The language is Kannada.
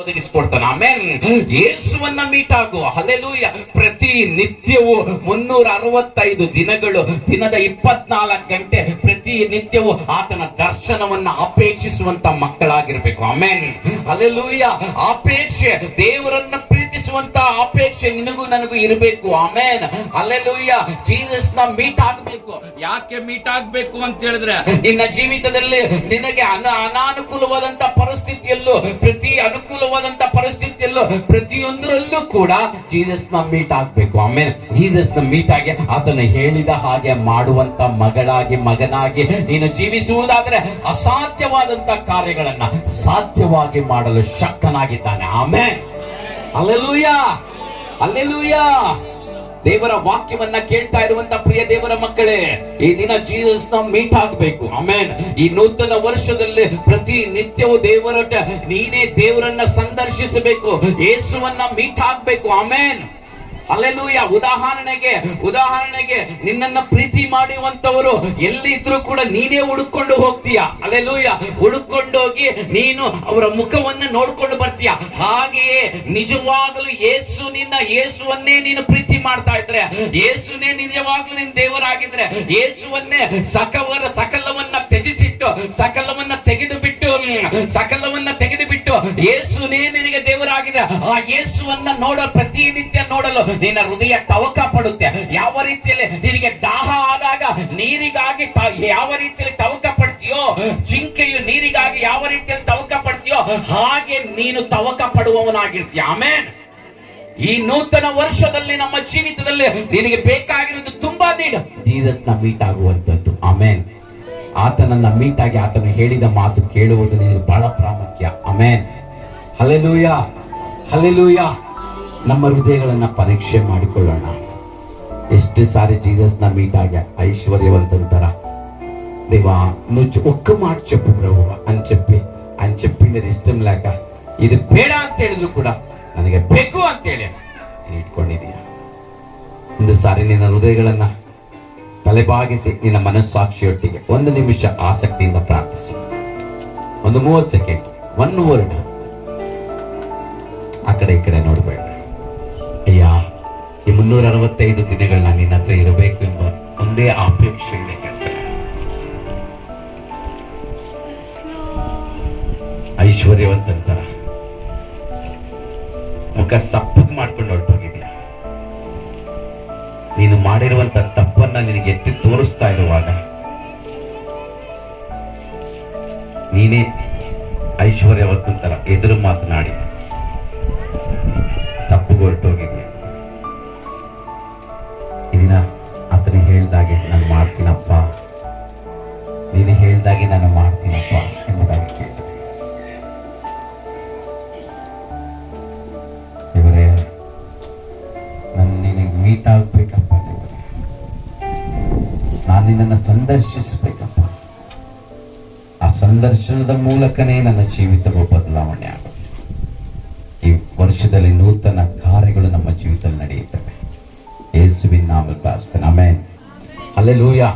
ಒದಗಿಸ್ಕೊಡ್ತಾನೆ ಆಮೇಲೆ ಯೇಸುವನ್ನ ಮೀಟ್ ಆಗು ಹಲೆಲೂಯ ಪ್ರತಿ ನಿತ್ಯವೂ ಮುನ್ನೂರ ಅರವತ್ತೈದು ದಿನಗಳು, ದಿನದ ಇಪ್ಪತ್ನಾಲ್ಕು ಗಂಟೆ ಪ್ರತಿ ನಿತ್ಯವೂ ಆತನ ದರ್ಶನವನ್ನ ಅಪೇಕ್ಷಿಸುವಂತ ಮಕ್ಕಳಾಗಿರ್ಬೇಕು. ಆಮೇಲೆ ಹಲೆಲೂಯ ಅಪೇಕ್ಷೆ, ದೇವರನ್ನ ಪ್ರೀತಿಸುವಂತ ಅಪೇಕ್ಷೆ ನಿನಗೂ ನನಗೂ ಇರಬೇಕು. ಆಮೇನ್. ಅಲೆಲೂಯ ಜೀಸಸ್ನ ಮೀಟ್ ಆಗ್ಬೇಕು ಯಾಕೆ ಮೀಟ್ ಆಗ್ಬೇಕು ಅಂತ ಹೇಳಿದ್ರೆ, ನಿನ್ನ ಜೀವಿತದಲ್ಲಿ ನಿನಗೆ ಅನ ಅನಾನುಕೂಲವಾದಂತ ಪ್ರತಿಯೊಂದರಲ್ಲೂ ಕೂಡ ಜೀಸಸ್ನ ಮೀಟ್ ಆಗ್ಬೇಕು. ಆಮೇಲೆ ಜೀಸಸ್ನ ಮೀಟ್ ಆಗಿ ಆತನು ಹೇಳಿದ ಹಾಗೆ ಮಾಡುವಂತ ಮಗಳಾಗಿ, ಮಗನಾಗಿ, ನೀನು ಜೀವಿಸುವುದಾದ್ರೆ ಅಸಾಧ್ಯವಾದಂತ ಕಾರ್ಯಗಳನ್ನ ಸಾಧ್ಯವಾಗಿ ಮಾಡಲು ಶಕ್ತನಾಗಿದ್ದಾನೆ. ಆಮೇಲೆ ಅಲ್ಲೆಲೂಯ. ಅಲ್ಲೆಲೂಯ. ದೇವರ ವಾಕ್ಯವನ್ನ ಕೇಳ್ತಾ ಇರುವಂತ ಪ್ರಿಯ ದೇವರ ಮಕ್ಕಳೇ, ಈ ದಿನ ಜೀಸಸ್ನ ಮೀಟ್ ಆಗ್ಬೇಕು ಆಮೇನ್. ಈ ನೂತನ ವರ್ಷದಲ್ಲಿ ಪ್ರತಿ ನಿತ್ಯವೂ ದೇವರೊಟ್ಟ, ನೀನೇ ದೇವರನ್ನ ಸಂದರ್ಶಿಸಬೇಕು, ಯೇಸುವನ್ನ ಮೀಟ್ ಆಗ್ಬೇಕು ಆಮೇನ್. ಅಲ್ಲೆಲೂಯ ಉದಾಹರಣೆಗೆ ಉದಾಹರಣೆಗೆ, ನಿನ್ನನ್ನ ಪ್ರೀತಿ ಮಾಡುವಂತವರು ಎಲ್ಲಿದ್ರು ಕೂಡ ನೀನೇ ಹುಡುಕೊಂಡು ಹೋಗ್ತೀಯ? ಅಲ್ಲೆಲ್ಲೂಯ ಹುಡುಕೊಂಡೋಗಿ ನೀನು ಅವರ ಮುಖವನ್ನ ನೋಡ್ಕೊಂಡು ಬರ್ತೀಯ? ಹಾಗೆಯೇ ನಿಜವಾಗಲೂ ಯೇಸು ನಿನ್ನ ಯೇಸುವನ್ನೇ ನೀನು ಪ್ರೀತಿ ಮಾಡ್ತಾ ಇದ್ರೆ, ಯೇಸುನೇ ನಿಜವಾಗ್ಲೂ ನಿನ್ ದೇವರಾಗಿದ್ರೆ, ಯೇಸುವನ್ನೇ ಸಕವರ, ಸಕಲವನ್ನ ತ್ಯಜಿಸಿಟ್ಟು, ಸಕಲವನ್ನ ತೆಗೆದು ಬಿಟ್ಟು ಸಕಲವನ್ನ ತೆಗೆದು ಬಿಟ್ಟು ಯೇಸುನೇ ನಿನಗೆ ಆ ಯೇಸುವನ್ನ ನೋಡ ಪ್ರತಿನಿತ್ಯ ನೋಡಲು ನಿನ್ನ ಹೃದಯ ತವಕ ಪಡುತ್ತೆ. ಯಾವ ರೀತಿಯಲ್ಲಿ ನಿನಗೆ ದಾಹ ಆದಾಗ ನೀರಿಗಾಗಿ ಯಾವ ರೀತಿಯಲ್ಲಿ ತವಕ ಪಡ್ತೀಯೋ, ಜಿಂಕೆಯು ನೀರಿಗಾಗಿ ಯಾವ ರೀತಿಯಲ್ಲಿ ತವಕ ಪಡ್ತೀಯೋ, ಹಾಗೆ ನೀನು ತವಕ ಪಡುವವನಾಗಿರ್ತೀಯ. ಆಮೇನ್. ಈ ನೂತನ ವರ್ಷದಲ್ಲಿ, ನಮ್ಮ ಜೀವಿತದಲ್ಲಿ ನಿನಗೆ ಬೇಕಾಗಿರೋದು ತುಂಬಾ ನೀನು. ನ ಮೀಟ್ ಆಗುವಂತದ್ದು ಆಮೇನ್. ಆತನನ್ನ ಮೀಟ್ ಆಗಿ ಆತನು ಹೇಳಿದ ಮಾತು ಕೇಳುವುದು ನಿನಗೆ ಬಹಳ ಪ್ರಾಮುಖ್ಯ. ಆಮೇನ್. ಹಲೆಲೂಯ ಹಲೆಲೂಯ ನಮ್ಮ ಹೃದಯಗಳನ್ನ ಪರೀಕ್ಷೆ ಮಾಡಿಕೊಳ್ಳೋಣ ಎಷ್ಟು ಸಾರಿ జీసస్ ನ మీట్ ఆగా ఐశ్వర్యవంతుల దేవా నువ్వు చె- ఒక్క మాట చెప్పు ప్రభు అని చెప్పి ఆయన చెప్పిండేది ఇష్టం లేక ఇది ಬೇಡ ಅಂತ ಹೇಳಿದ್ರು ಕೂಡ ನನಗೆ ಬೇಕು ಅಂತ ಹೇಳಿ ನೀನು ಇಟ್ಕೊಂಡಿದೀಯ ಒಂದು ಸಾರಿ ನಿನ್ನ ಹೃದಯಗಳನ್ನ ತಲೆಬಾಗಿಸಿ ನಿನ್ನ ಮನಸ್ಸಾಕ್ಷಿಯೊಟ್ಟಿಗೆ ಒಂದು ನಿಮಿಷ ಆಸಕ್ತಿಯಿಂದ ಪ್ರಾರ್ಥಿಸು ಒಂದು ಮೂವತ್ತು ಸೆಕೆಂಡ್ ಒನ್ ವರ್ಡ್ ಆ ಕಡೆ ನೋಡ್ಬೇಡ. ಅಯ್ಯ, ಈ ಮುನ್ನೂರ ಅರವತ್ತೈದು ದಿನಗಳನ್ನ ನಿನ್ನ ಹತ್ರ ಇರಬೇಕು ಎಂಬ ಒಂದೇ ಅಪೇಕ್ಷೆ ಇದೆ ಕರ್ತನೆ. ಐಶ್ವರ್ಯವಂತರ ಮುಖ ಸಪ್ಪಗ್ ಮಾಡ್ಕೊಂಡು ಹೊರಟೋಗಿದ್ಯಾ? ನೀನು ಮಾಡಿರುವಂತ ತಪ್ಪನ್ನ ನಿನಗೆ ಎತ್ತಿ ತೋರಿಸ್ತಾ ಇರುವಾಗ ನೀನೇ ಐಶ್ವರ್ಯವಂತರ ಎದುರು ಮಾತನಾಡಿ. ಸಪ್ಪಗೆ ಹೊರಟೋಗಿದ್ಯಾ ಈ ದಿನ ಆತನಿಗೆ ಹೇಳ್ದಾಗೆ ನಾನು ಮಾಡ್ತೀನಪ್ಪ. ನೀನು ಹೇಳ್ದಾಗೆ ನಾನು ಮಾಡ್ತೀನಪ್ಪ ಎಂಬುದಾಗಿ ಕೇಳಿ ದೇವರೇ, ನಾನು ನಿನಗೆ ಮೀಟ್ ಆಗ್ಬೇಕಪ್ಪ ದೇವರೇ. ನಾನು ನಿನ್ನನ್ನು ಸಂದರ್ಶಿಸಬೇಕಪ್ಪ. ಆ ಸಂದರ್ಶನದ ಮೂಲಕನೇ ನನ್ನ ಜೀವಿತವು ಬದಲಾವಣೆ ಆಗುತ್ತೆ. ವರ್ಷದಲ್ಲಿ ನೂತನ ಕಾರ್ಯಗಳು ನಮ್ಮ ಜೀವಿತದಲ್ಲಿ ನಡೆಯುತ್ತವೆ. ಯೇಸುವಿನ ನಾಮದಲ್ಲಿ ಪ್ರಾರ್ಥನೆ ಆಮೆನ್. ಹಲ್ಲೆಲೂಯಾ